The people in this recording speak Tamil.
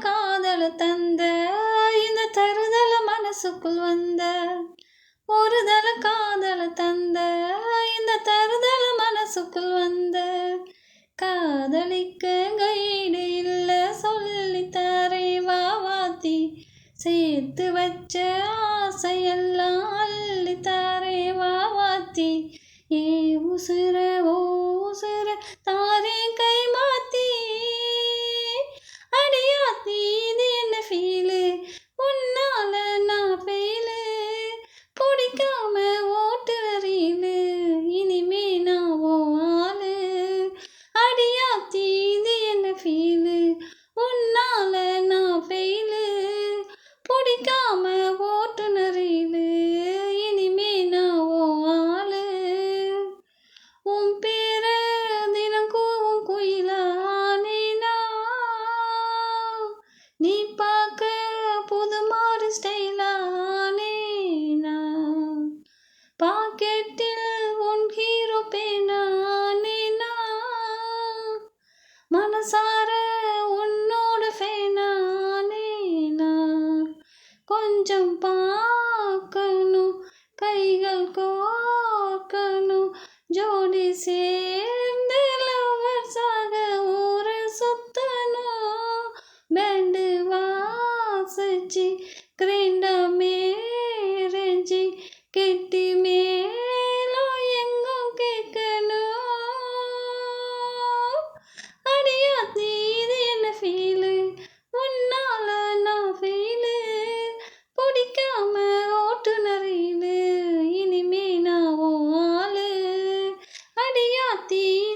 காதல தந்த இந்த தருதல மனசுக்குள் வந்த. ஒரு தல காதல தந்த இந்த தருதல மனசுக்குள் வந்த. காதலிக்க கைடு இல்ல சொல்லி தரை வாவாத்தி சேர்த்து வச்ச ஆசையெல்லாம் அள்ளி தரை வாவாத்தி ஏ உசுர ஓ உசுர தாரே கை பாக்கெட்டில் உன் ஹீரோ பேனானேனா மனசார உன்னோட ஃபேனானேனா கொஞ்சம் பார்க்கணும் கைகள் கோக்கணும் ஜோடி சே ती